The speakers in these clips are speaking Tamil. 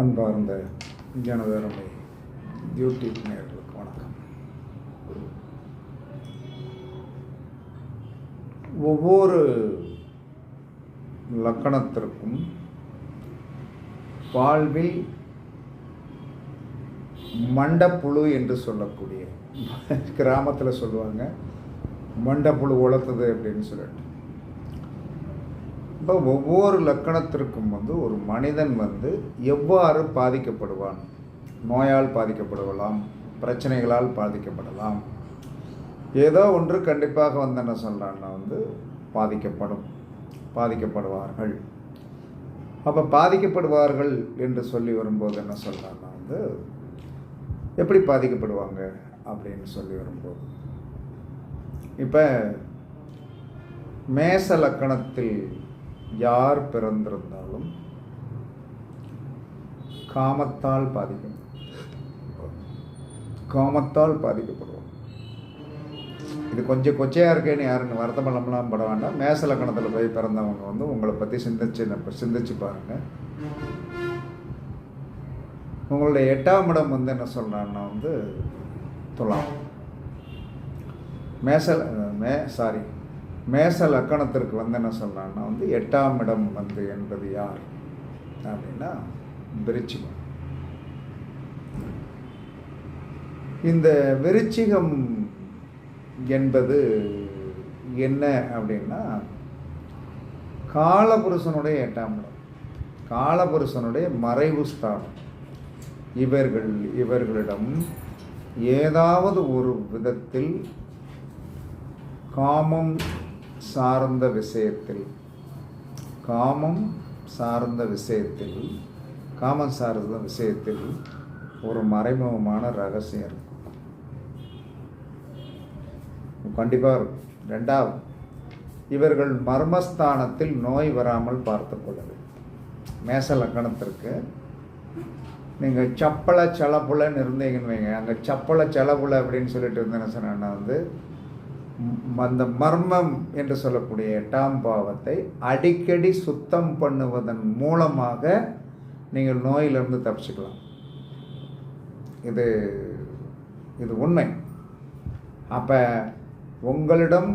அன்பார்ந்த ஜனதரமை யூடியூப் நேர்களுக்கு வணக்கம். ஒவ்வொரு லக்கணத்திற்கும் வாழ்வில் மண்டப்புழு என்று சொல்லக்கூடிய கிராமத்தில் சொல்லுவாங்க மண்டப்புழு உளத்துது அப்படின்னு சொல்லிட்டு. இப்போ ஒவ்வொரு லக்கணத்திற்கும் வந்து ஒரு மனிதன் வந்து எவ்வாறு பாதிக்கப்படுவான்? நோயால் பாதிக்கப்படலாம் பிரச்சனைகளால் பாதிக்கப்படலாம். ஏதோ ஒன்று கண்டிப்பாக வந்து என்ன சொல்கிறான்னா வந்து பாதிக்கப்படும் பாதிக்கப்படுவார்கள். அப்போ பாதிக்கப்படுவார்கள் என்று சொல்லி வரும்போது என்ன சொல்கிறான்னா வந்து எப்படி பாதிக்கப்படுவாங்க அப்படின்னு சொல்லி வரும்போது இப்போ மேச லக்கணத்தில் யார் பிறந்திருந்தாலும் காமத்தால் பாதிக்கும். காமத்தால் பாதிக்கப்படுவோம். இது கொஞ்சம் கொச்சையாக இருக்கேன்னு யாருன்னு வருத்தமெல்லாம் பட வேண்டாம். மேச லக்கணத்தில் போய் பிறந்தவங்க வந்து உங்களை பற்றி சிந்திச்சு சிந்திச்சு பாருங்கள் உங்களுடைய எட்டாம் இடம் வந்து என்ன சொல்கிறான்னா வந்து துலாம். மேசல் மே சாரி மேச லக்கணத்திற்கு வந்து என்ன சொல்கிறான்னா வந்து எட்டாம் இடம் வந்து என்பது யார்? அப்படின்னா விருச்சிகம். இந்த விருச்சிகம் என்பது என்ன அப்படின்னா காலபுருஷனுடைய எட்டாம் இடம். காலபுருஷனுடைய மறைவு ஸ்தானம். இவர்கள் இவர்களிடம் ஏதாவது ஒரு விதத்தில் காமம் சார்ந்த விஷயத்தில் காமம் சார்ந்த விஷயத்தில் காமம் சார்ந்த விஷயத்தில் ஒரு மறைமுகமான ரகசியம் இருக்கும். கண்டிப்பாக இருக்கும். ரெண்டாவது இவர்கள் மர்மஸ்தானத்தில் நோய் வராமல் பார்த்து கொள்ள வேண்டும். மேச லக்கணத்திற்கு நீங்கள் சப்பளை செலப்புலன்னு இருந்தீங்கன்னு வைங்க. அங்கே சப்பளை செலப்புல அப்படின்னு சொல்லிட்டு இருந்தேன்னு சொன்னேன்னா வந்து அந்த மர்மம் என்று சொல்லக்கூடிய எட்டாம் பாவத்தை அடிக்கடி சுத்தம் பண்ணுவதன் மூலமாக நீங்கள் நோயிலிருந்து தப்பிச்சுக்கலாம். இது இது உண்மை. அப்போ உங்களிடம்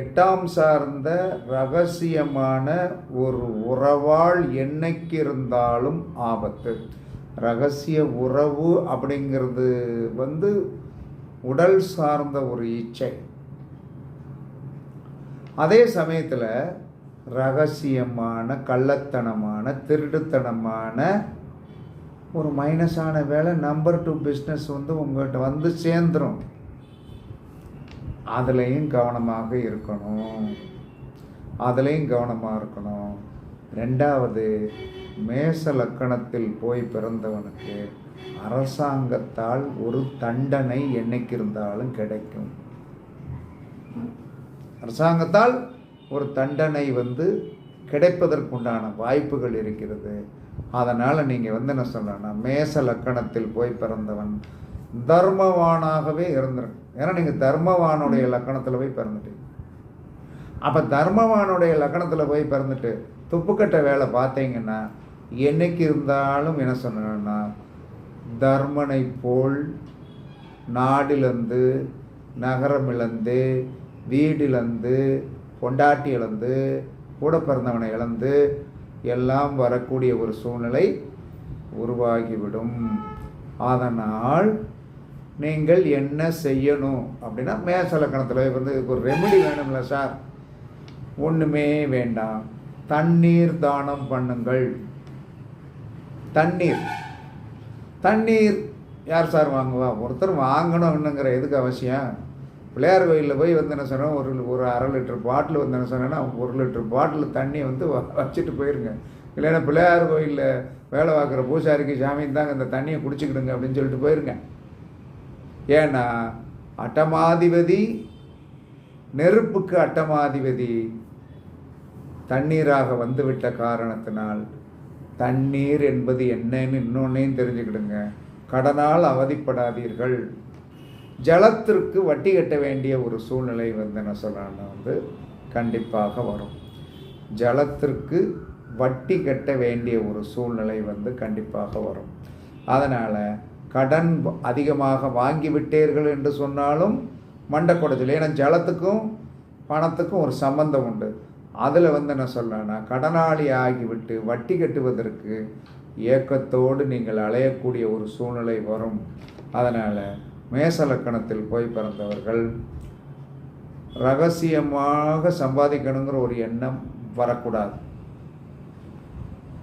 எட்டாம் சார்ந்த ரகசியமான ஒரு உறவால் என்னைக்கு இருந்தாலும் ஆபத்து. ரகசிய உறவு அப்படிங்கிறது வந்து உடல் சார்ந்த ஒரு இச்சை. அதே சமயத்தில் ரகசியமான கள்ளத்தனமான திருட்டுத்தனமான ஒரு மைனஸான வேலை நம்பர் டூ பிஸ்னஸ் வந்து உங்கள்கிட்ட வந்து சேர்ந்துடும் அதுலேயும் கவனமாக இருக்கணும். அதுலேயும் கவனமாக இருக்கணும். ரெண்டாவது மேச லக்கணத்தில் போய் பிறந்தவனுக்கு அரசாங்கத்தால் ஒரு தண்டனை என்னைக்கு இருந்தாலும் கிடைக்கும். அரசாங்கத்தால் ஒரு தண்டனை வந்து கிடைப்பதற்குண்டான வாய்ப்புகள் இருக்கிறது. அதனால் நீங்கள் வந்து என்ன சொல்லணும்னா மேச லக்கணத்தில் போய் பிறந்தவன் தர்மவானாகவே இருந்துரும் ஏன்னா நீங்கள் தர்மவானுடைய லக்கணத்தில் போய் பிறந்துட்டீங்க. அப்போ தர்மவானுடைய லக்கணத்தில் போய் பிறந்துட்டு துப்புக்கட்ட வேலை பார்த்தீங்கன்னா என்னைக்கு இருந்தாலும் என்ன சொன்னா தர்மனை போல் நாடிலிருந்து நகரம் இழந்து வீடிலிருந்து பொண்டாட்டி இழந்து கூட பிறந்தவனை இழந்து எல்லாம் வரக்கூடிய ஒரு சூழ்நிலை உருவாகிவிடும். அதனால் நீங்கள் என்ன செய்யணும் அப்படின்னா மேசலக்கணத்தில் வந்து இதுக்கு ஒரு ரெமெடி வேணும்ல சார். ஒன்றுமே வேண்டாம். தண்ணீர் தானம் பண்ணுங்கள். தண்ணீர். தண்ணீர் யார் சார் வாங்குவா? ஒருத்தர் வாங்கணும்னுங்கிற எதுக்கு அவசியம்? பிள்ளையார் கோயிலில் போய் வந்து என்ன சொன்னால் ஒரு ஒரு அரை லிட்டர் பாட்டில் வந்து என்ன சொன்னேன்னா ஒரு லிட்டர் பாட்டில் தண்ணி வந்து வச்சுட்டு போயிருங்க. இல்லைன்னா பிள்ளையார் கோயிலில் வேலை பார்க்குற பூசாரிக்கு சாமி தாங்க இந்த தண்ணியை குடிச்சிக்கிடுங்க அப்படின்னு சொல்லிட்டு போயிருங்க. ஏன்னா அட்டமாதிபதி நெருப்புக்கு அட்டமாதிபதி தண்ணீராக வந்துவிட்ட காரணத்தினால் தண்ணீர் என்பது என்னன்னு இன்னொன்னையும் தெரிஞ்சுக்கிடுங்க. கடனால் அவதிப்படாதீர்கள். ஜலத்திற்கு வட்டி கட்ட வேண்டிய ஒரு சூழ்நிலை வந்து என்ன சொல்கிறான்னா வந்து கண்டிப்பாக வரும். ஜலத்திற்கு வட்டி கட்ட வேண்டிய ஒரு சூழ்நிலை வந்து கண்டிப்பாக வரும். அதனால் கடன் அதிகமாக வாங்கி விட்டீர்கள் என்று சொன்னாலும் மண்டை ஏன்னா ஜலத்துக்கும் பணத்துக்கும் ஒரு சம்பந்தம் உண்டு. அதில் வந்து என்ன சொல்லனா கடனாளி ஆகிவிட்டு வட்டி கட்டுவதற்கு ஏக்கத்தோடு நீங்கள் அலையக்கூடிய ஒரு சூழ்நிலை வரும். அதனால் மேசலக்கணத்தில் போய் பிறந்தவர்கள் ரகசியமாக சம்பாதிக்கணுங்கிற ஒரு எண்ணம் வரக்கூடாது.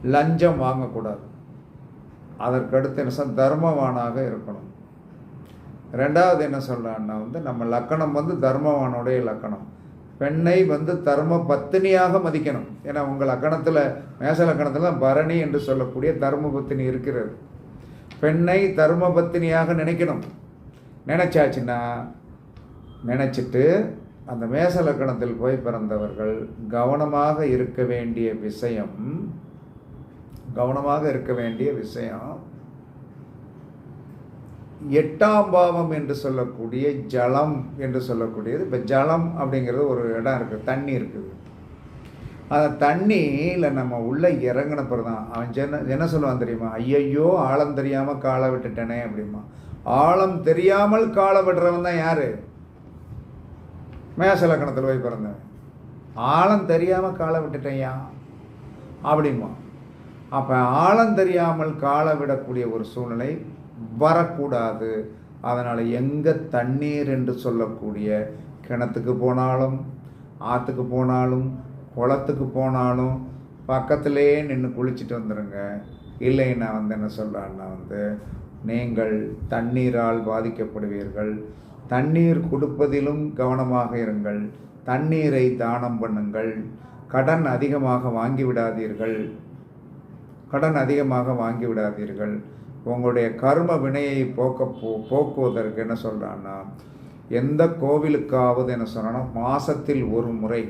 லஞ்சம் வாங்கக்கூடாது. அதற்கடுத்து என்ன சொல் தர்மவானாக இருக்கணும். ரெண்டாவது என்ன சொல்கிறான்னா வந்து நம்ம லக்கணம் வந்து தர்மவானுடைய லக்கணம். பெண்ணை வந்து தர்ம பத்தினியாக மதிக்கணும். ஏன்னா உங்கள் அக்கணத்தில் மேச லக்கணத்தில் பரணி என்று சொல்லக்கூடிய தர்ம பத்தினி இருக்கிறது. பெண்ணை தர்ம பத்தினியாக நினைக்கணும். நினச்சாச்சுன்னா நினச்சிட்டு அந்த மேச லக்கணத்தில் போய் பிறந்தவர்கள் கவனமாக இருக்க வேண்டிய விஷயம் கவனமாக இருக்க வேண்டிய விஷயம் எட்டாம் பாவம் என்று சொல்லக்கூடிய ஜலம் என்று சொல்லக்கூடியது. இப்போ ஜலம் அப்படிங்கிறது ஒரு இடம் இருக்குது தண்ணி இருக்குது. அந்த தண்ணியில் நம்ம உள்ளே இறங்கின பிறகு தான் அவன் என்ன என்ன சொல்லுவான் தெரியுமா? ஐயையோ ஆழம் தெரியாமல் காலை விட்டுட்டனே அப்படிமா ஆழம் தெரியாமல் காலை விடுறவன் தான் யார்? மேசலக்கணத்தில் போய் பிறந்தவன். ஆழம் தெரியாமல் காலை விட்டுட்டேயா? அப்படிமா அப்போ ஆழம் தெரியாமல் காலை விடக்கூடிய ஒரு சூழ்நிலை வரக்கூடாது. அதனால் எங்கே தண்ணீர் என்று சொல்லக்கூடிய கிணத்துக்கு போனாலும் ஆற்றுக்கு போனாலும் குளத்துக்கு போனாலும் பக்கத்திலே நின்று குளிச்சுட்டு வந்துடுங்க இல்லைன்னா வந்து என்ன சொல்கிறான்னா வந்து நீங்கள் தண்ணீரால் பாதிக்கப்படுவீர்கள். தண்ணீர் கொடுப்பதிலும் கவனமாக இருங்கள். தண்ணீரை தானம் பண்ணுங்கள். கடன் அதிகமாக வாங்கி விடாதீர்கள். கடன் அதிகமாக வாங்கி விடாதீர்கள். உங்களுடைய கர்ம வினையை போக்க போ போக்குவதற்கு என்ன சொல்கிறான்னா எந்த கோவிலுக்காவது என்ன சொல்கிறோன்னா மாதத்தில் ஒரு முறை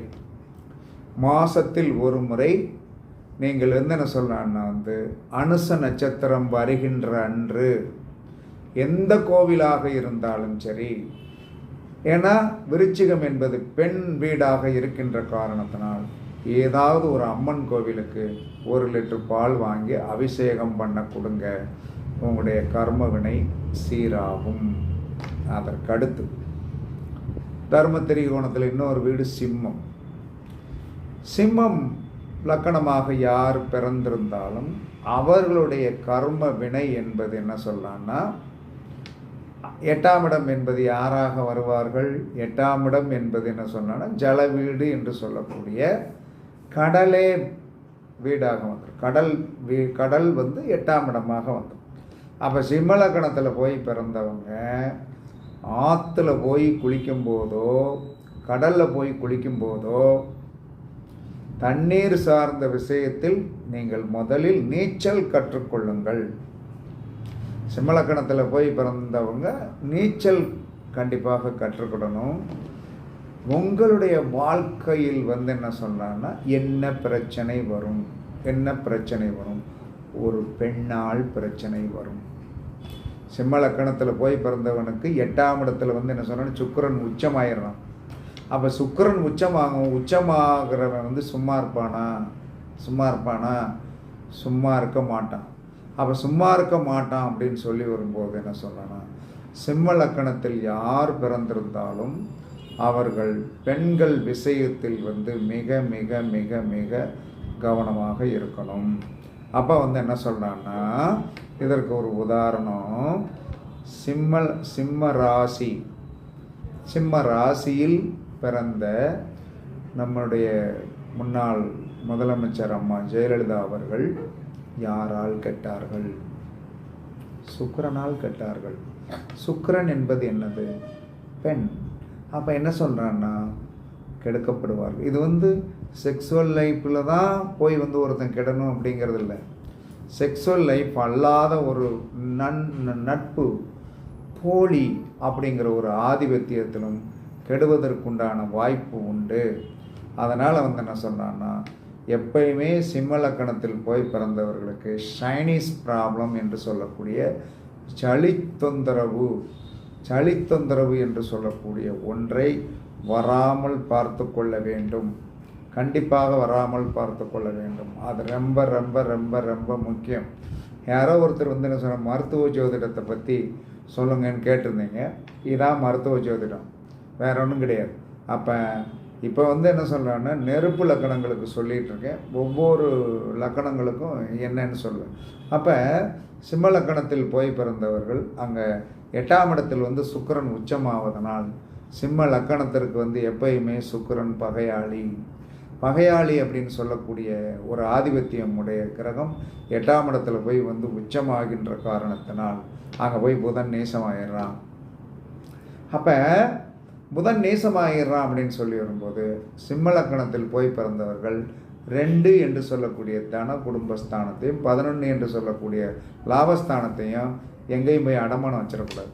மாதத்தில் ஒரு முறை நீங்கள் வந்து என்ன சொல்கிறான்னா வந்து அனுச நட்சத்திரம் வருகின்ற அன்று எந்த கோவிலாக இருந்தாலும் சரி ஏன்னா விருச்சிகம் என்பது பெண் வீடாக இருக்கின்ற காரணத்தினால் ஏதாவது ஒரு அம்மன் கோவிலுக்கு ஒரு லிட்டர் பால் வாங்கி அபிஷேகம் பண்ண கொடுங்க. உங்களுடைய கர்மவினை சீராகும். அதற்கடுத்து தர்ம திரிகோணத்தில் இன்னொரு வீடு சிம்மம். சிம்மம் லக்கணமாக யார் பிறந்திருந்தாலும் அவர்களுடைய கர்ம வினை என்பது என்ன சொல்லலான்னா எட்டாம் இடம் என்பது யாராக வருவார்கள்? எட்டாம் இடம் என்பது என்ன சொன்னால் ஜல வீடு என்று சொல்லக்கூடிய கடலே வீடாக வந்துடும் கடல் வீ கடல் வந்து எட்டாம் இடமாக வந்துடும் அப்போ சிம்மலக்கணத்தில் போய் பிறந்தவங்க ஆற்றுல போய் குளிக்கும்போதோ கடலில் போய் குளிக்கும்போதோ தண்ணீர் சார்ந்த விஷயத்தில் நீங்கள் முதலில் நீச்சல் கற்றுக்கொள்ளுங்கள். சிம்மலக்கணத்தில் போய் பிறந்தவங்க நீச்சல் கண்டிப்பாக கற்றுக்கிடணும். உங்களுடைய வாழ்க்கையில் வந்து என்ன சொன்னான்னா என்ன பிரச்சனை வரும்? என்ன பிரச்சனை வரும்? ஒரு பெண்ணால் பிரச்சனை வரும். சிம்மலக்கணத்தில் போய் பிறந்தவனுக்கு எட்டாம் இடத்துல வந்து என்ன சொன்னால் சுக்கரன் உச்சமாயிடலாம் அப்போ சுக்கரன் உச்சமாகும் உச்சமாகிறவன் வந்து சும்மா இருப்பானா? சும்மா இருப்பானா? சும்மா இருக்க மாட்டான். அப்போ சும்மா இருக்க மாட்டான் அப்படின்னு சொல்லி வரும்போது என்ன சொல்லணும் சிம்ம லக்கணத்தில் யார் பிறந்திருந்தாலும் அவர்கள் பெண்கள் விஷயத்தில் வந்து மிக மிக மிக மிக கவனமாக இருக்கணும். அப்போ வந்து என்ன சொல்கிறான்னா இதற்கு ஒரு உதாரணம். சிம்ம சிம்ம ராசி. சிம்ம ராசியில் பிறந்த நம்முடைய முன்னாள் முதலமைச்சர் அம்மா ஜெயலலிதா அவர்கள் யாரால் கெட்டார்கள்? சுக்கரனால் கெட்டார்கள். சுக்கரன் என்பது என்னது? பெண். அப்போ என்ன சொல்கிறான்னா கெடுக்கப்படுவார்கள். இது வந்து செக்ஸுவல் லைஃப்பில் தான் போய் வந்து ஒருத்தன் கெடணும் அப்படிங்கிறது இல்லை செக்ஸுவல் லைஃப் அல்லாத ஒரு நன் நட்பு போலி அப்படிங்கிற ஒரு ஆதிபத்தியத்திலும் கெடுவதற்குண்டான வாய்ப்பு உண்டு. அதனால் வந்து என்ன சொன்னான்னா எப்பயுமே சிம்மலக்கணத்தில் போய் பிறந்தவர்களுக்கு சைனீஸ் ப்ராப்ளம் என்று சொல்லக்கூடிய சளி தொந்தரவு சளி தொந்தரவு என்று சொல்லக்கூடிய ஒன்றை வராமல் பார்த்து கொள்ள வேண்டும். கண்டிப்பாக வராமல் பார்த்து கொள்ள வேண்டும். அது ரொம்ப ரொம்ப ரொம்ப ரொம்ப முக்கியம். யாரோ ஒருத்தர் வந்து என்ன சொன்ன மருத்துவ ஜோதிடத்தை பற்றி சொல்லுங்கன்னு கேட்டிருந்தீங்க. இதான் மருத்துவ ஜோதிடம். வேற ஒன்றும் கிடையாது. அப்போ இப்போ வந்து என்ன சொல்கிறேன்னா நெருப்பு லக்கணங்களுக்கு சொல்லிகிட்டு இருக்கேன் ஒவ்வொரு லக்கணங்களுக்கும் என்னன்னு சொல்லுவேன் அப்போ சிம்ம லக்கணத்தில் போய் பிறந்தவர்கள் அங்கே எட்டாம் இடத்தில் வந்து சுக்கிரன் உச்சமாவதனால் சிம்ம லக்கணத்திற்கு வந்து எப்பயுமே சுக்கிரன் பகையாளி. பகையாளி அப்படின்னு சொல்லக்கூடிய ஒரு ஆதிபத்தியம் உடைய கிரகம் எட்டாம் இடத்துல போய் வந்து உச்சமாகின்ற காரணத்தினால் அங்கே போய் புதன் நேசமாயிடுறான். அப்போ புதன் நேசமாகிடுறான் அப்படின்னு சொல்லி வரும்போது சிம்மலக்கணத்தில் போய் பிறந்தவர்கள் ரெண்டு என்று சொல்லக்கூடிய தன குடும்பஸ்தானத்தையும் பதினொன்று என்று சொல்லக்கூடிய லாபஸ்தானத்தையும் எங்கேயும் போய் அடமானம் வச்சிடக்கூடாது.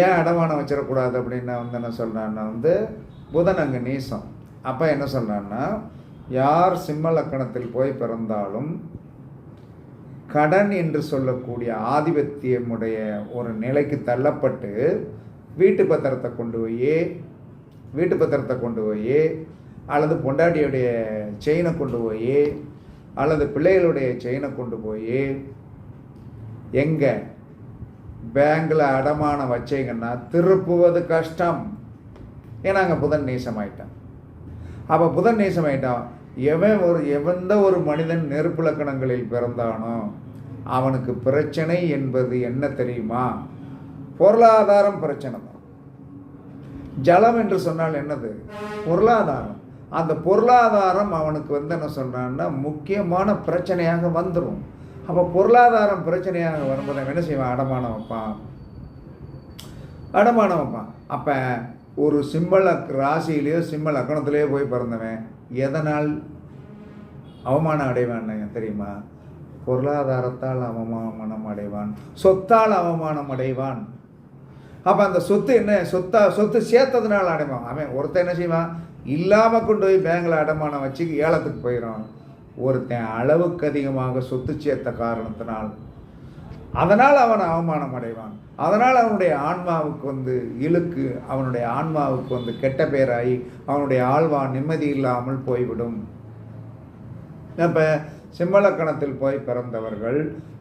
ஏன் அடமானம் வச்சிடக்கூடாது அப்படின்னு வந்து என்ன சொல்கிறேன்னா வந்து புதன் அங்கே நீசம். அப்போ என்ன சொல்கிறேன்னா யார் சிம்ம லக்கணத்தில் போய் பிறந்தாலும் கடன் என்று சொல்லக்கூடிய ஆதிபத்தியமுடைய ஒரு நிலைக்கு தள்ளப்பட்டு வீட்டு பத்திரத்தை கொண்டு போய் வீட்டு பத்திரத்தை கொண்டு போய் அல்லது பொண்டாட்டியுடைய செயினை கொண்டு போய் அல்லது பிள்ளைகளுடைய செயினை கொண்டு போய் எங்கே? பேங்கில் அடமானம் வச்சீங்கன்னா திருப்புவது கஷ்டம். ஏன்னா அங்கே புதன் நேசமாயிட்டான். அப்போ புதன் நேசமாயிட்டான் எவன் ஒரு எவந்த ஒரு மனிதன் நெருப்பு லக்கணங்களில் பிறந்தானோ அவனுக்கு பிரச்சனை என்பது என்ன தெரியுமா? பொருளாதாரம் பிரச்சனை தான். ஜலம் என்று சொன்னால் என்னது? பொருளாதாரம். அந்த பொருளாதாரம் அவனுக்கு வந்து என்ன சொல்கிறான்னா முக்கியமான பிரச்சனையாக வந்துடும் அப்போ பொருளாதாரம் பிரச்சனையாக வரும்போது அவன் என்ன செய்வான்? அடமானம் வைப்பான். அடமானம் வைப்பான். அப்போ ஒரு சிம்மல ராசியிலேயோ சிம்ம லக்கணத்திலேயோ போய் பிறந்தவன் எதனால் அவமானம் அடைவான் தெரியுமா? பொருளாதாரத்தால் அவமானம் அடைவான் சொத்தால் அவமானம் அடைவான். அப்போ அந்த சொத்து என்ன? சொத்தா சொத்து சேர்த்ததுனால அடைவான். அவன் ஒருத்தன் என்ன செய்வான்? இல்லாமல் கொண்டு போய் பேங்கில் அடமானம் வச்சு ஏலத்துக்கு போயிடும் ஒருத்தன் அளவுக்கு அதிகமாக சொத்து சேர்த்த காரணத்தினால் அதனால் அவன் அவமானம் அடைவான். அதனால் அவனுடைய ஆன்மாவுக்கு வந்து இழுக்கு அவனுடைய ஆன்மாவுக்கு வந்து கெட்ட பேராகி அவனுடைய ஆழ்வா நிம்மதி இல்லாமல் போய்விடும். இப்போ சிம்மலக்கணத்தில் போய் பிறந்தவர்கள்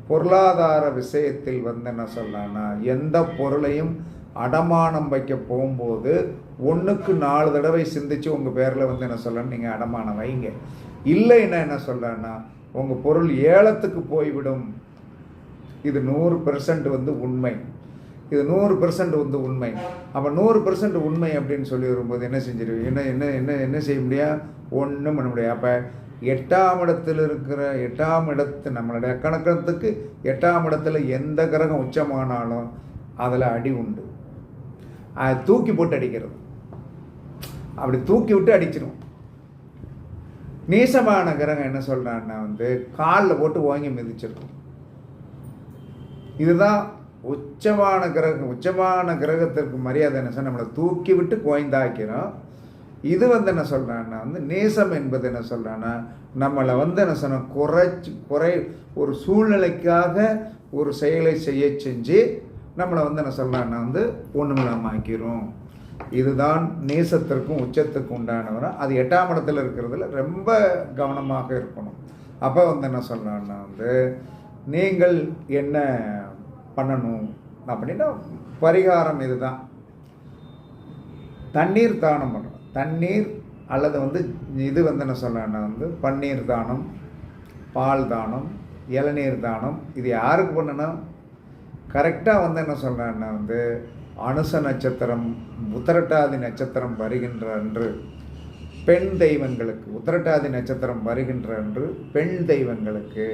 பொருளாதார விஷயத்தில் வந்து என்ன சொல்லலாம்னா எந்த பொருளையும் அடமானம் வைக்க போகும்போது ஒன்றுக்கு நாலு தடவை சிந்தித்து உங்கள் பேரில் வந்து என்ன சொல்லணும் நீங்கள் அடமானம் வைங்க. இல்லைன்னா என்ன சொல்கிறேன்னா உங்கள் பொருள் ஏலத்துக்கு போய்விடும். இது நூறு பெர்சன்ட் வந்து உண்மை. இது நூறு பெர்சன்ட் வந்து உண்மை. அப்போ நூறு பெர்சன்ட் உண்மை அப்படின்னு சொல்லி வரும்போது என்ன செஞ்சிருவீங்க என்ன என்ன என்ன என்ன செய்ய முடியாது ஒன்றும் பண்ண முடியாது. அப்போ எட்டாம் இடத்தில் இருக்கிற எட்டாம் இடத்து நம்மளுடைய கணக்கத்துக்கு எட்டாம் இடத்துல எந்த கிரகம் உச்சமானாலும் அதில் அடி உண்டு. அதை தூக்கி போட்டு அடிக்கிறது. அப்படி தூக்கி விட்டு அடிச்சிடும் நீசமான கிரகம் என்ன சொல்கிறான்னா வந்து காலில் போட்டு ஓங்கி மிதிச்சிருக்கும். இதுதான் உச்சமான கிரகம் உச்சமான கிரகத்திற்கு மரியாதை என்ன சொன்னால் நம்மளை தூக்கி விட்டு கோய்ந்தாக்கிறோம். இது வந்து என்ன சொல்கிறான்னா வந்து நேசம் என்பது என்ன சொல்கிறான்னா நம்மளை வந்து என்ன சொன்ன குறைச்சி குறை ஒரு சூழ்நிலைக்காக ஒரு செயலை செய்ய செஞ்சு நம்மளை வந்து என்ன சொல்கிறான்னா வந்து ஒன்றுமில்லாமல் இதுதான் நேசத்திற்கும் உச்சத்துக்கும் உண்டானவரும் அது எட்டாம் இடத்துல இருக்கிறதுல ரொம்ப கவனமாக இருக்கணும். அப்போ வந்து என்ன சொல்கிறான்னா வந்து நீங்கள் என்ன பண்ணணும் அப்படின்னா பரிகாரம் இதுதான். தண்ணீர் தானம் பண்ணணும். தண்ணீர் அல்லது வந்து இது வந்து என்ன சொல்லணும்னா வந்து பன்னீர் தானம் பால் தானம் இளநீர் தானம் இது யாருக்கு பண்ணணும்? கரெக்டாக வந்து என்ன சொல்கிறேன்னா வந்து அனுச நட்சத்திரம் உத்தரட்டாதி நட்சத்திரம் வருகின்ற அன்று பெண் தெய்வங்களுக்கு உத்தரட்டாதி நட்சத்திரம் வருகின்ற அன்று பெண் தெய்வங்களுக்கு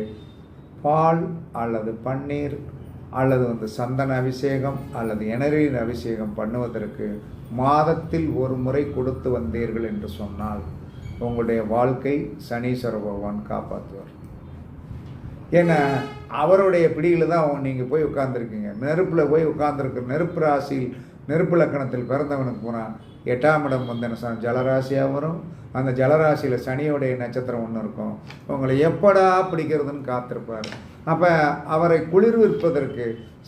பால் அல்லது பன்னீர் அல்லது வந்து சந்தன அபிஷேகம் அல்லது இணரீர் அபிஷேகம் பண்ணுவதற்கு மாதத்தில் ஒரு முறை கொடுத்து வந்தீர்கள் என்று சொன்னால் உங்களுடைய வாழ்க்கை சனீஸ்வர பகவான் காப்பாற்றுவார். ஏன்னா அவருடைய பிடியில் தான் நீங்கள் போய் உட்காந்துருக்கீங்க நெருப்பில் போய் உட்காந்துருக்கு நெருப்பு ராசியில் நெருப்பு லக்கணத்தில் பிறந்தவனுக்கு போனால் எட்டாம் இடம் வந்து என்ன சொன்ன ஜலராசியாக வரும். அந்த ஜலராசியில் சனியோடைய நட்சத்திரம் ஒன்று இருக்கும். உங்களை எப்படா பிடிக்கிறதுன்னு காத்திருப்பார். அப்போ அவரை குளிர்விப்பதற்கு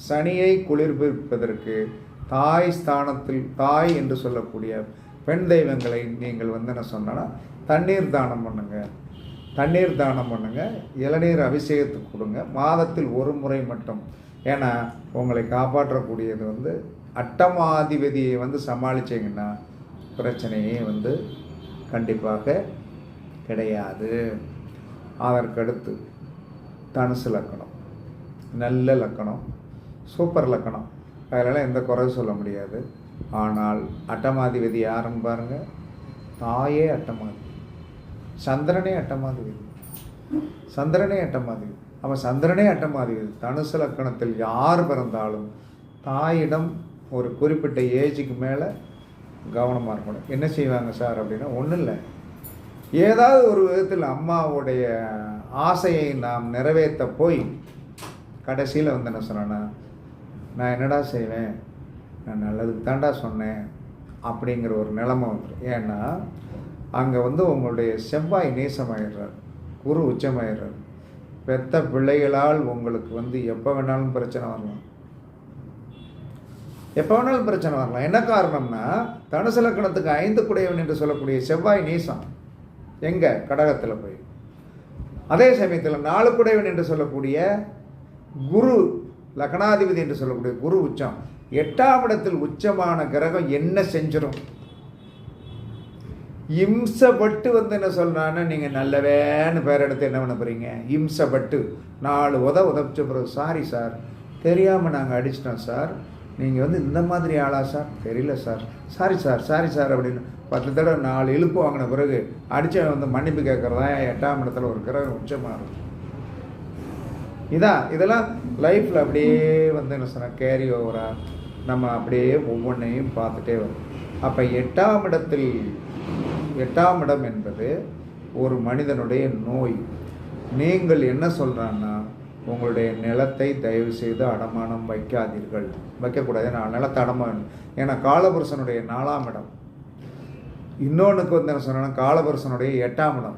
சனியை குளிர்விப்பதற்கு தாய் ஸ்தானத்தில் தாய் என்று சொல்லக்கூடிய பெண் தெய்வங்களை நீங்கள் வந்து என்ன சொன்னால் தண்ணீர் தானம் பண்ணுங்கள் தண்ணீர் தானம் பண்ணுங்கள் இளநீர் அபிஷேகத்துக்கு கொடுங்க. மாதத்தில் ஒரு முறை மட்டும். ஏன்னா உங்களை காப்பாற்றக்கூடியது வந்து அட்டமாதிபதியை வந்து சமாளிச்சிங்கன்னா பிரச்சனையே வந்து கண்டிப்பாக கிடையாது. அதற்கடுத்து தனுசு லக்கணம். நல்ல லக்கணம். சூப்பர் லக்கணம். அதனால் எந்த குறை சொல்ல முடியாது. ஆனால் அட்டமாதிபதி யாருன்னு பாருங்கள் தாயே அட்டமாதிபதி. சந்திரனே அட்டமாதிபதி. சந்திரனே அட்டமாதிபதி. அவன் சந்திரனே அட்டமாதிபதி. தனுசு லக்கணத்தில் யார் பிறந்தாலும் தாயிடம் ஒரு குறிப்பிட்ட ஏஜுக்கு மேலே கவனமாக இருக்கணும். என்ன செய்வாங்க சார் அப்படின்னா ஒன்றும் இல்லை ஏதாவது ஒரு விதத்தில் அம்மாவுடைய ஆசையை நாம் நிறைவேற்ற போய் கடைசியில் வந்து என்ன சொன்னேன்னா நான் என்னடா செய்வேன்? நான் நல்லதுக்கு தாண்டா சொன்னேன். அப்படிங்கிற ஒரு நிலைமை வந்துடும் ஏன்னா அங்கே வந்து உங்களுடைய செவ்வாய் நேசமாயிடுறார். குரு உச்சமாயிடுறார். பெத்த பிள்ளைகளால் உங்களுக்கு வந்து எப்போ வேணாலும் பிரச்சனை வரலாம். எப்போ வேணாலும் பிரச்சனை வரலாம். என்ன காரணம்னா தனுசு லக்கணத்துக்கு ஐந்து குடையவன் என்று சொல்லக்கூடிய செவ்வாய் நீசம் எங்கே? கடகத்தில் போய் அதே சமயத்தில் நாலு என்று சொல்லக்கூடிய குரு லக்னாதிபதி என்று சொல்லக்கூடிய குரு உச்சம். எட்டாம் இடத்தில் உச்சமான கிரகம் என்ன செஞ்சிடும் இம்சப்பட்டு வந்து என்ன சொல்கிறான்னா நீங்கள் நல்லவேன்னு பேர் எடுத்து என்ன பண்ண போகிறீங்க இம்சப்பட்டு. நாலு உத உதவிச்ச பிறகு சாரி சார் தெரியாமல் நாங்கள் அடிச்சிட்டோம் சார் நீங்கள் வந்து இந்த மாதிரி ஆளா சார் தெரியல sir sorry sir sorry sir அப்படின்னு பத்து தடவை நாலு இழுப்பு வாங்கின பிறகு அடித்தவன் வந்து மன்னிப்பு கேட்குறதா? எட்டாம் இடத்துல ஒரு கிரகம் உச்சமாக இருக்கும் இதான் இதெல்லாம் லைஃப்பில் அப்படியே வந்து என்ன சொன்னால் கேரி ஓவராக நம்ம அப்படியே ஒவ்வொன்றையும் பார்த்துட்டே வரும். அப்போ எட்டாம் இடத்தில் எட்டாம் இடம் என்பது ஒரு மனிதனுடைய நோய். நீங்கள் என்ன சொல்கிறான்னா உங்களுடைய நிலத்தை தயவு செய்து அடமானம் வைக்காதீர்கள். வைக்கக்கூடாது. ஏன்னா நிலத்தை அடமானம் ஏன்னா காலபுருஷனுடைய நாலாம் இடம். இன்னொன்றுக்கு வந்து என்ன சொன்னா காலபுருஷனுடைய எட்டாம் இடம்.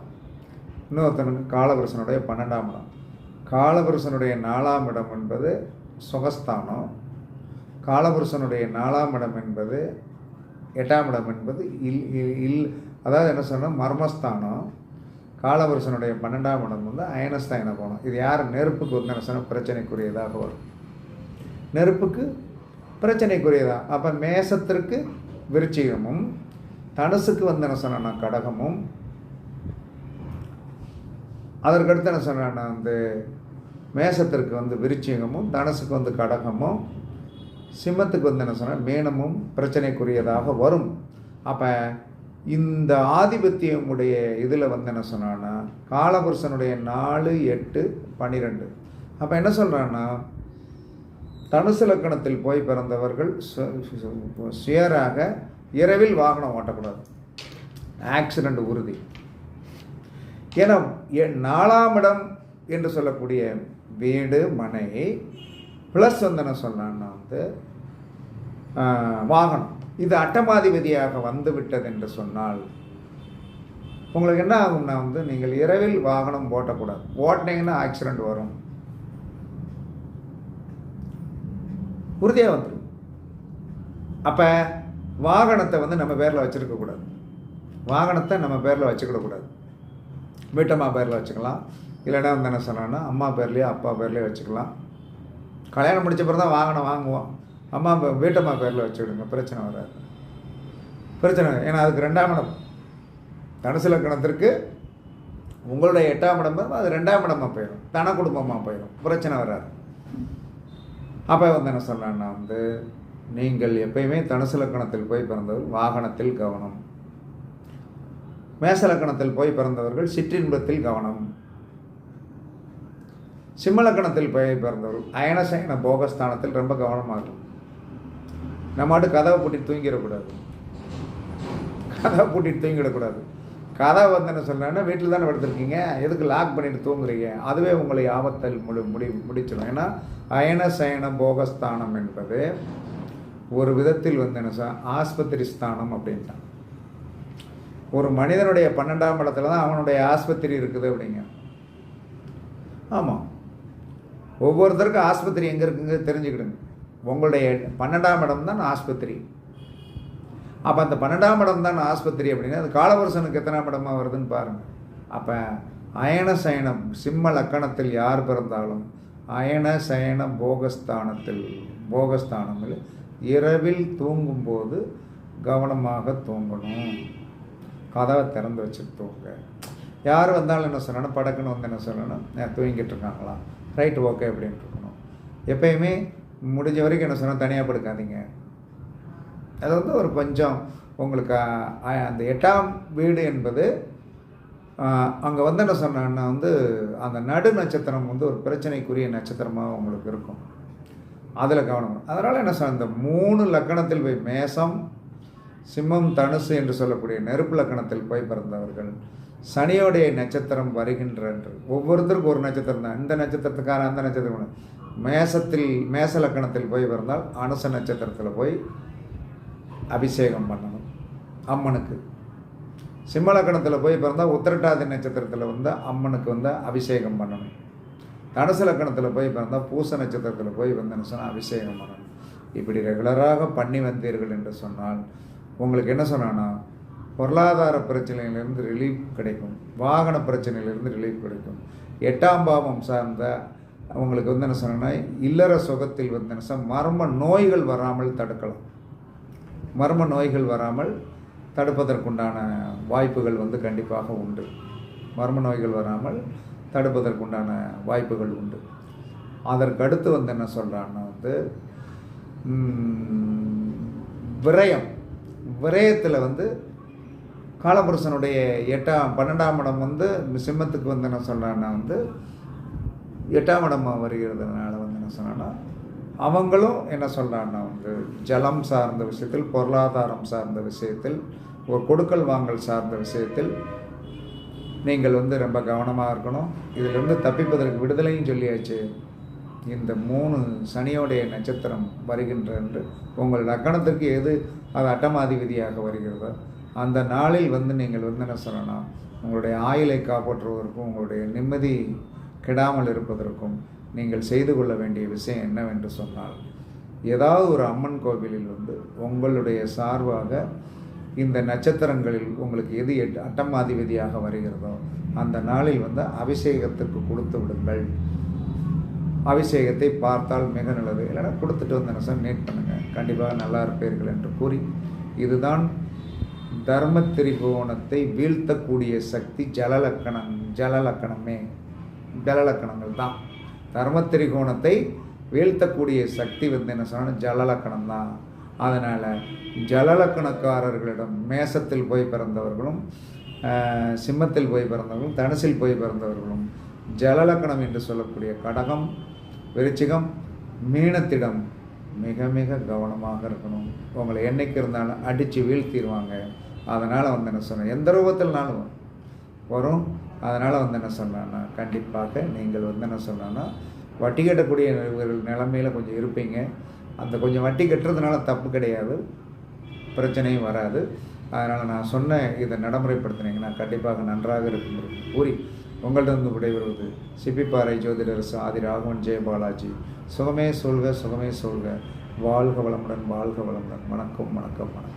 இன்னொருத்தனுக்கு காலபுருஷனுடைய பன்னெண்டாம் இடம். காலபுருஷனுடைய நாலாம் இடம் என்பது சுகஸ்தானம். காலபுருஷனுடைய நாலாம் இடம் என்பது எட்டாம் இடம் என்பது இல் இல்- இல் அதாவது என்ன சொன்னால் மர்மஸ்தானம். காலபுருஷனுடைய பன்னெண்டாம் இடம் வந்து அயனஸ்தான போனோம் இது யார்? நெருப்புக்கு வந்து என்ன சொன்னால் பிரச்சனைக்குரியதாக வரும். நெருப்புக்கு பிரச்சனைக்குரியதான் அப்போ மேசத்திற்கு விருச்சிகமும் தனுசுக்கு வந்து என்ன சொன்னா கடகமும் அதற்கடுத்து என்ன சொன்னா வந்து மேசத்திற்கு வந்து விருச்சிகமும் தனுசுக்கு வந்து கடகமும் சிம்மத்துக்கு வந்து என்ன சொன்னால் மீனமும் பிரச்சனைக்குரியதாக வரும் அப்போ இந்த ஆதிபத்தியமுடைய இதில் வந்து என்ன சொன்னான்னா காலபுருஷனுடைய நாலு எட்டு பன்னிரெண்டு அப்போ என்ன சொல்கிறான்னா தனுசு லக்கணத்தில் போய் பிறந்தவர்கள் சுயராக இரவில் வாகனம் ஓட்டக்கூடாது. ஆக்சிடெண்ட் உறுதி. ஏன்னா நாலாம் இடம் என்று சொல்லக்கூடிய வீடு மனை ப்ளஸ் வந்து என்ன சொன்னான்னா வந்து வாகனம். இது அட்டமாதிபதியாக வந்து விட்டது என்று சொன்னால் உங்களுக்கு என்ன ஆகும்னா வந்து நீங்கள் இரவில் வாகனம் ஓட்டக்கூடாது. ஓட்டினீங்கன்னா ஆக்சிடெண்ட் வரும். உறுதியாக வந்துடும் அப்போ வாகனத்தை வந்து நம்ம பேரில் வச்சுருக்கக்கூடாது வாகனத்தை நம்ம பேரில் வச்சுக்கிடக்கூடாது வீட்டம்மா பேரில் வச்சுக்கலாம். இல்லைன்னா வந்து என்ன சொன்னான்னா அம்மா பேர்லேயே அப்பா பேர்லேயே வச்சுக்கலாம். கல்யாணம் முடித்த பிறகு தான் வாகனம் வாங்குவோம். அம்மா வீட்டம்மா பேரில் வச்சுக்கிடுங்க பிரச்சனை வராது. பிரச்சனை ஏன்னா அதுக்கு ரெண்டாம் இடம். தனுசு லக்கணத்திற்கு உங்களுடைய எட்டாம் இடம் அது ரெண்டாம் இடமாக போயிடும் தன குடும்பமாக போயிடும் பிரச்சனை வராது. அப்போ வந்து என்ன சொன்னான்னா வந்து நீங்கள் எப்பயுமே தனுசு லக்கணத்தில் போய் பிறந்தவர் வாகனத்தில் கவனம். மேசலக்கணத்தில் போய் பிறந்தவர்கள் சிற்றின்பத்தில் கவனம். சிம்மலக்கணத்தில் போய் பிறந்தவர் அயனசயன போகஸ்தானத்தில் ரொம்ப கவனமாக இருக்கும். நம்ம மாட்டு கதவை பூட்டி தூங்கிடக்கூடாது. கதவை பூட்டிட்டு தூங்கிடக்கூடாது. கதவை வந்து என்ன சொல்கிறேன்னா வீட்டில் தானே எடுத்துருக்கீங்க எதுக்கு லாக் பண்ணிட்டு தூங்குறீங்க? அதுவே உங்களை ஆபத்தல் முடி முடி முடிச்சிடும். ஏன்னா அயன சயன போகஸ்தானம் என்பது ஒரு விதத்தில் வந்து என்ன சார் ஆஸ்பத்திரி ஸ்தானம் அப்படின்ட்டான். ஒரு மனிதனுடைய பன்னெண்டாம் இடத்துல தான் அவனுடைய ஆஸ்பத்திரி இருக்குது அப்படிங்க. ஆமாம் ஒவ்வொருத்தருக்கும் ஆஸ்பத்திரி எங்கே இருக்குங்க தெரிஞ்சுக்கிடுங்க. உங்களுடைய பன்னெண்டாம் இடம் தான் ஆஸ்பத்திரி. அப்போ அந்த பன்னெண்டாம் இடம் தான் ஆஸ்பத்திரி அப்படின்னா அது காலவரசனுக்கு எத்தனாம் இடமா வருதுன்னு பாருங்கள் அப்போ அயன சயனம் சிம்ம லக்கணத்தில் யார் பிறந்தாலும் அயன சயன போகஸ்தானத்தில் போகஸ்தானங்கள் இரவில் தூங்கும்போது கவனமாக தூங்கணும். கதவை திறந்து வச்சு தூங்க யார் வந்தாலும் என்ன சொல்லணும்? படக்குன்னு வந்து என்ன சொல்லணும்? தூங்கிட்டு இருக்காங்களா? ரைட் ஓகே அப்படின்ட்டு இருக்கணும். எப்பயுமே முடிஞ்ச வரைக்கும் என்ன சொன்னால் தனியாக படுக்காதீங்க. அது வந்து ஒரு கொஞ்சம் உங்களுக்கு அந்த எட்டாம் வீடு என்பது அங்கே வந்து என்ன சொன்னான்னா வந்து அந்த நடு நட்சத்திரம் வந்து ஒரு பிரச்சனைக்குரிய நட்சத்திரமாக உங்களுக்கு இருக்கும். அதில் கவனம் அதனால் என்ன சார் இந்த மூணு லக்கணத்தில் போய் மேசம் சிம்மம் தனுசு என்று சொல்லக்கூடிய நெருப்பு லக்கணத்தில் போய் பிறந்தவர்கள் சனியோடைய நட்சத்திரம் வருகின்றன்று ஒவ்வொருத்தருக்கும் ஒரு நட்சத்திரம் தான். இந்த நட்சத்திரத்துக்கார அந்த நட்சத்திரம் மேசத்தில் மேச லக்கணத்தில் போய் பிறந்தால் அனுச நட்சத்திரத்தில் போய் அபிஷேகம் பண்ணணும். அம்மனுக்கு. சிம்ம லக்கணத்தில் போய் பிறந்தால் உத்திரட்டாதி நட்சத்திரத்தில் வந்து அம்மனுக்கு வந்து அபிஷேகம் பண்ணணும். தனுசு லக்கணத்தில் போய் பிறந்தால் பூச நட்சத்திரத்தில் போய் வந்து என்ன சொன்னால் அபிஷேகம் பண்ணணும். இப்படி ரெகுலராக பண்ணி வந்தீர்கள் என்று சொன்னால் உங்களுக்கு என்ன சொன்னான்னா பொருளாதார பிரச்சனையிலிருந்து ரிலீஃப் கிடைக்கும். வாகன பிரச்சனையிலிருந்து ரிலீஃப் கிடைக்கும். எட்டாம் பாவம் சார்ந்த உங்களுக்கு வந்து என்ன சொன்னேன்னா இல்லற சுகத்தில் வந்து என்ன சொன்னா, மர்ம நோய்கள் வராமல் தடுக்கலாம். மர்ம நோய்கள் வராமல் தடுப்பதற்குண்டான வாய்ப்புகள் வந்து கண்டிப்பாக உண்டு. மர்ம நோய்கள் வராமல் தடுப்பதற்குண்டான வாய்ப்புகள் உண்டு. அதற்கு அடுத்து வந்து என்ன சொல்கிறான்னா வந்து விரயம். விரயத்தில் வந்து காலபுருஷனுடைய எட்டாம் பன்னெண்டாம் இடம் வந்து சிம்மத்துக்கு வந்து என்ன சொல்கிறான்னா வந்து எட்டாம் இடமா வருகிறதுனால வந்து என்ன சொன்னான்னா அவங்களும் என்ன சொல்கிறான்னா வந்து ஜலம் சார்ந்த விஷயத்தில் பொருளாதாரம் சார்ந்த விஷயத்தில் ஒரு கொடுக்கல் வாங்கல் சார்ந்த விஷயத்தில் நீங்கள் வந்து ரொம்ப கவனமாக இருக்கணும். இதிலிருந்து தப்பிப்பதற்கு விடுதலையும் சொல்லியாச்சு. இந்த மூணு சனியோடைய நட்சத்திரம் வருகின்ற என்று உங்கள் லக்கணத்திற்கு எது அது அட்டமாதிபதியாக வருகிறதோ அந்த நாளில் வந்து நீங்கள் வந்து என்ன சொல்லணும் உங்களுடைய ஆயுளை காப்பாற்றுவதற்கும் உங்களுடைய நிம்மதி கெடாமல் இருப்பதற்கும் நீங்கள் செய்து கொள்ள வேண்டிய விஷயம் என்னவென்று சொன்னால் ஏதாவது ஒரு அம்மன் கோவிலில் வந்து உங்களுடைய சார்பாக இந்த நட்சத்திரங்களில் உங்களுக்கு எது எட் அட்டமாதிபதியாக வருகிறதோ அந்த நாளில் வந்து அபிஷேகத்திற்கு கொடுத்து விடுங்கள். அபிஷேகத்தை பார்த்தால் மிக நல்லது. இல்லைன்னா கொடுத்துட்டு வந்து என்ன சார் நீட் பண்ணுங்கள் கண்டிப்பாக நல்லா இருப்பீர்கள் என்று கூறி இதுதான் தர்ம திரிபுவனத்தை வீழ்த்தக்கூடிய சக்தி. ஜலலக்கணம் ஜலலக்கணமே. ஜலலக்கணங்கள் தான். தர்ம திரிகோணத்தை வீழ்த்தக்கூடிய சக்தி வந்து என்ன சொன்னால் ஜலலக்கணம் தான். அதனால் ஜலலக்கணக்காரர்களிடம் மேசத்தில் போய் பிறந்தவர்களும் சிம்மத்தில் போய் பிறந்தவர்களும் தனுசில் போய் பிறந்தவர்களும் ஜலலக்கணம் என்று சொல்லக்கூடிய கடகம் விருச்சிகம் மீனத்திடம் மிக மிக கவனமாக இருக்கணும். உங்களை என்றைக்கு இருந்தாலும் அடித்து வீழ்த்திடுவாங்க. அதனால் வந்து என்ன சொன்னேன் எந்த ரூபத்தில்னாலும் வரும். அதனால் வந்து என்ன சொன்னான்னா கண்டிப்பாக நீங்கள் வந்து என்ன சொன்னான்னா வட்டி கட்டக்கூடிய நிலைமையில் கொஞ்சம் இருப்பீங்க. அந்த கொஞ்சம் வட்டி கட்டுறதுனால தப்பு கிடையாது. பிரச்சனையும் வராது. அதனால் நான் சொன்ன இதை நடைமுறைப்படுத்தினீங்கன்னா கண்டிப்பாக நன்றாக இருக்கும் கூறி உங்களிடம் விடைபெறுவது சிப்பிப்பாறை ஜோதிடரசு ஆதி ராகவன் ஜெயபாலாஜி சுகமே சொல்க சுகமே சொல்க. வாழ்க வளமுடன் வாழ்க வளமுடன். வணக்கம் வணக்கம் வணக்கம்.